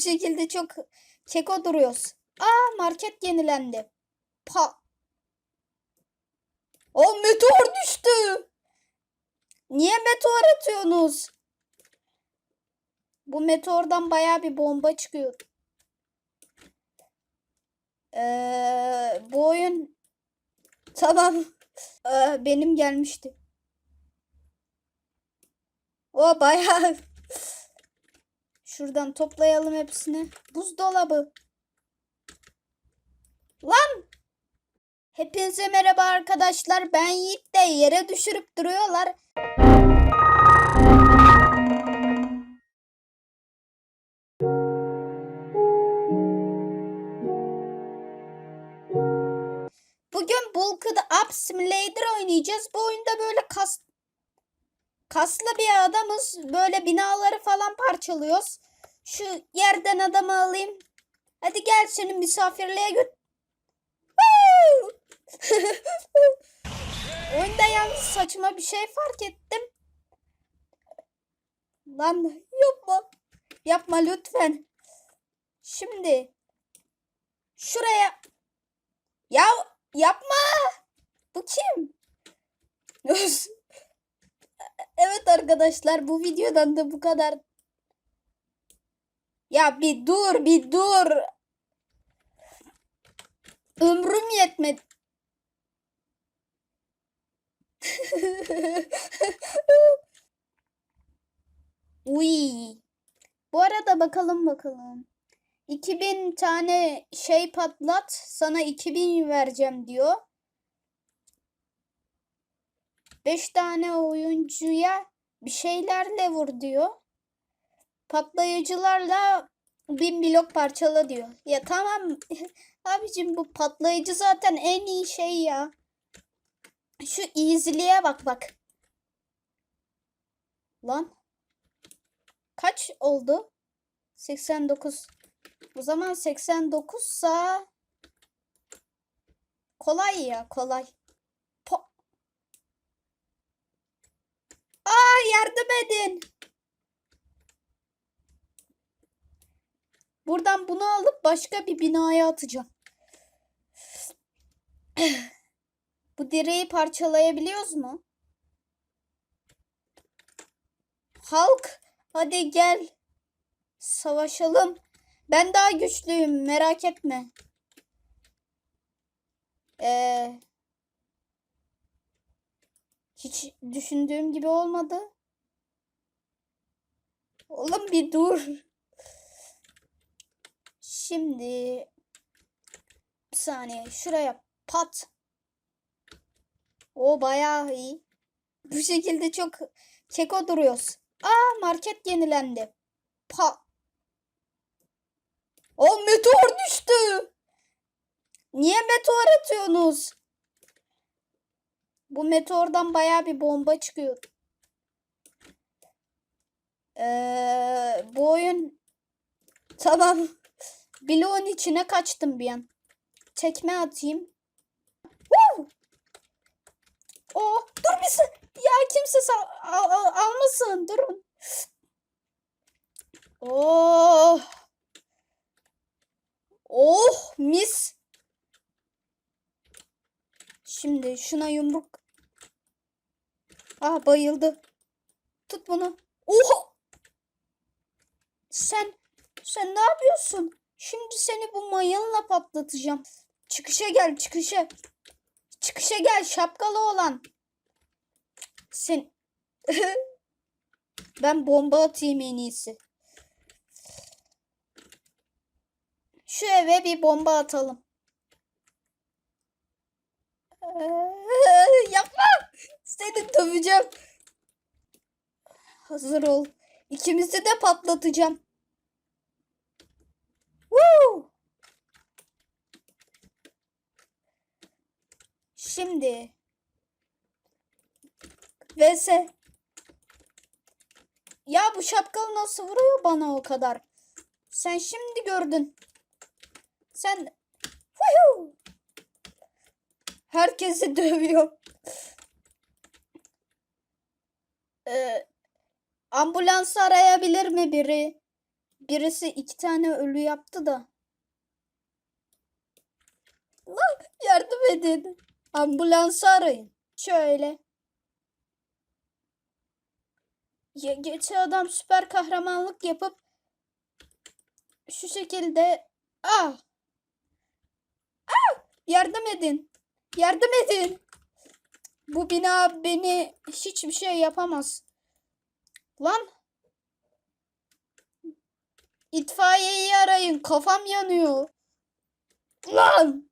şekilde çok keko duruyoruz. Aa market yenilendi. Pa. O meteor düştü. Niye meteor atıyorsunuz? Bu meteordan baya bir bomba çıkıyor. Ee, bu oyun tamam. Ee, benim gelmişti. O bayağı Şuradan toplayalım hepsini. Buzdolabı. Lan! Hepinize merhaba arkadaşlar. Ben Yiğit de yere düşürüp duruyorlar. Bugün Bulked Up Simulator oynayacağız. Bu oyunda böyle kas kaslı bir adamız. Böyle binaları falan parçalıyoruz. Şu yerden adamı alayım. Hadi gel seni misafirliğe göt. Oyunda yalnız saçma bir şey fark ettim. Lan yapma. Yapma lütfen. Şimdi şuraya ya yapma. Bu kim? Evet arkadaşlar bu videodan da bu kadar. Ya bir dur bir dur. Ömrüm yetmedi. Uy. Bu arada bakalım bakalım. 2000 tane şey patlat sana 2000 vereceğim diyor. 5 tane oyuncuya bir şeylerle vur diyor. Patlayıcılarla bin blok parçala diyor. Ya tamam abicim bu patlayıcı zaten en iyi şey ya. Şu easy'liğe bak bak. Lan. Kaç oldu? 89. O zaman 89 sa kolay ya kolay. Po Aa yardım edin. Buradan bunu alıp başka bir binaya atacağım. Bu direği parçalayabiliyoruz mu? Halk hadi gel. Savaşalım. Ben daha güçlüyüm merak etme. Ee, hiç düşündüğüm gibi olmadı. Oğlum bir dur. Şimdi bir saniye şuraya pat. O bayağı iyi. Bu şekilde çok keko duruyoruz. Aa market yenilendi. Pa. O meteor düştü. Niye meteor atıyorsunuz? Bu meteordan baya bir bomba çıkıyor. Ee, bu oyun tamam. Bloğun içine kaçtım bir an. Tekme atayım. Woo! Oh, dur bir Ya kimse al- al- almasın. Durun. Oh. Oh, mis. Şimdi şuna yumruk. Ah bayıldı. Tut bunu. Oha! Sen sen ne yapıyorsun? Şimdi seni bu mayınla patlatacağım. Çıkışa gel, çıkışa. Çıkışa gel şapkalı olan. Sen Ben bomba atayım en iyisi. Şu eve bir bomba atalım. Yapma. Seni döveceğim. Hazır ol. İkimizi de patlatacağım. Woo! Şimdi vs ya bu şapkalı nasıl vuruyor bana o kadar? Sen şimdi gördün. Sen Woohoo! Herkesi dövüyor. Ee, ambulans arayabilir mi biri? Birisi iki tane ölü yaptı da. Lan yardım edin. Ambulansı arayın. Şöyle. Ya, geçen adam süper kahramanlık yapıp şu şekilde ah ah yardım edin. Yardım edin. Bu bina beni hiçbir şey yapamaz. Lan itfaiyeyi arayın. Kafam yanıyor. Lan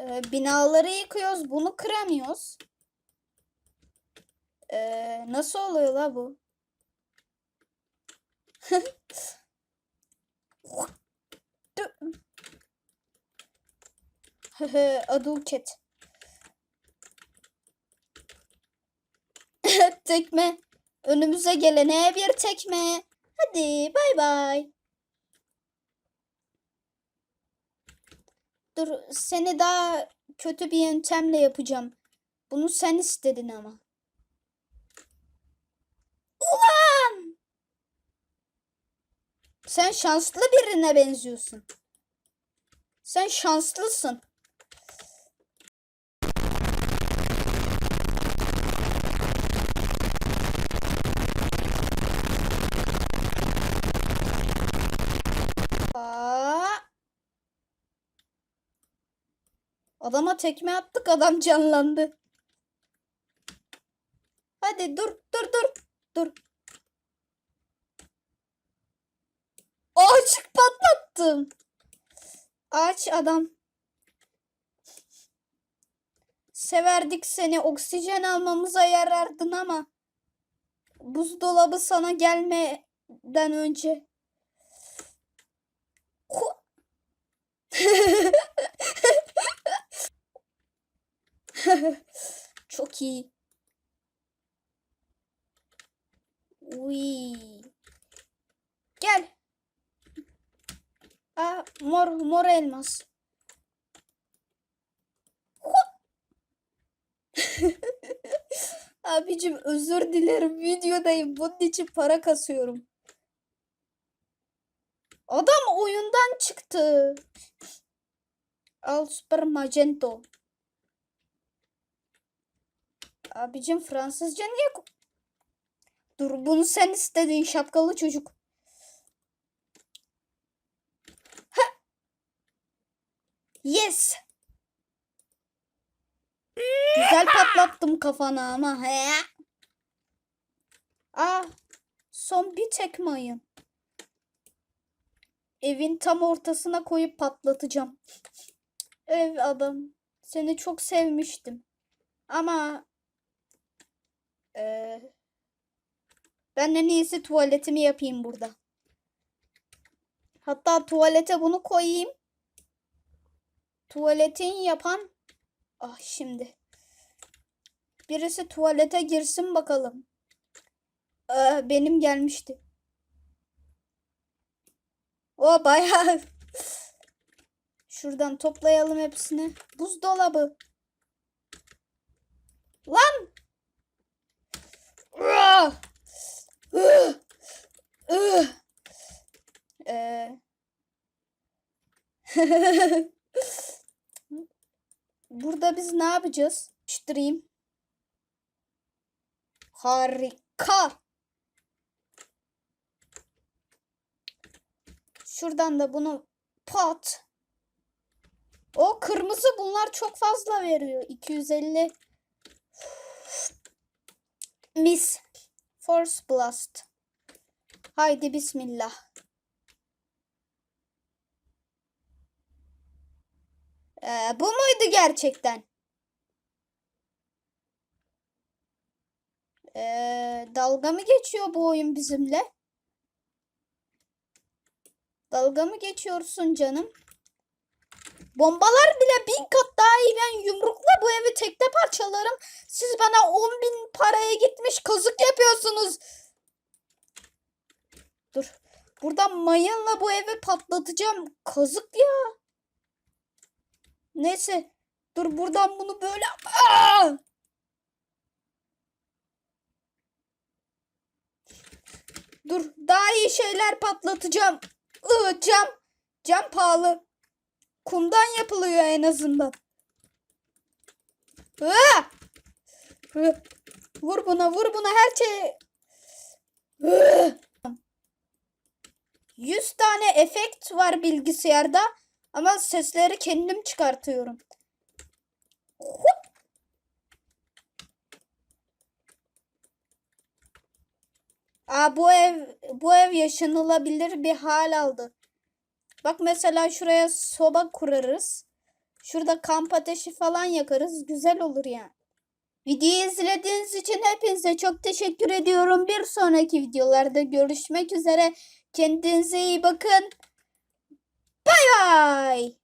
Ee, binaları yıkıyoruz. Bunu kıramıyoruz. Ee, nasıl oluyor la bu? Aduket. tekme. Önümüze gelene bir tekme. Hadi bay bay. Dur seni daha kötü bir yöntemle yapacağım. Bunu sen istedin ama. Ulan! Sen şanslı birine benziyorsun. Sen şanslısın. Aa! Adama tekme attık adam canlandı. Hadi dur dur dur dur. Ağaç patlattım. Ağaç adam. Severdik seni oksijen almamıza yarardın ama buzdolabı sana gelmeden önce. Çok iyi. Uy. Gel. Aa, mor mor elmas. Abicim özür dilerim videodayım. Bunun için para kasıyorum. Adam oyundan çıktı. Al Super Magento. Abicim Fransızca niye... Dur bunu sen istedin şapkalı çocuk. Ha! Yes. Güzel patlattım kafana ama. He. Aa, son bir tek mayın. Evin tam ortasına koyup patlatacağım. Ev adam. Seni çok sevmiştim. Ama eee, ben en iyisi tuvaletimi yapayım burada. Hatta tuvalete bunu koyayım. Tuvaletin yapan ah şimdi. Birisi tuvalete girsin bakalım. Ee, benim gelmişti. O bayağı. Şuradan toplayalım hepsini. Buzdolabı. Lan! Ee, Burada biz ne yapacağız? Yapıştırayım. Harika. Şuradan da bunu pat. O kırmızı bunlar çok fazla veriyor. 250 Mis. Force Blast. Haydi bismillah. Ee, bu muydu gerçekten? Ee, dalga mı geçiyor bu oyun bizimle? Dalga mı geçiyorsun canım? Bombalar bile bin kat daha iyi. Ben yumrukla bu evi tekte parçalarım. Siz bana 10 bin paraya gitmiş kazık yapıyorsunuz. Dur. Buradan mayınla bu evi patlatacağım. Kazık ya. Neyse. Dur buradan bunu böyle... Aa! Dur daha iyi şeyler patlatacağım. Iı, cam. Cam pahalı. Kumdan yapılıyor en azından. Iı! Vur buna vur buna her şey. Iı! 100 tane efekt var bilgisayarda ama sesleri kendim çıkartıyorum. Hop! Aa bu ev bu ev yaşanılabilir bir hal aldı. Bak mesela şuraya soba kurarız. Şurada kamp ateşi falan yakarız. Güzel olur yani. Videoyu izlediğiniz için hepinize çok teşekkür ediyorum. Bir sonraki videolarda görüşmek üzere. Kendinize iyi bakın. Bay bay.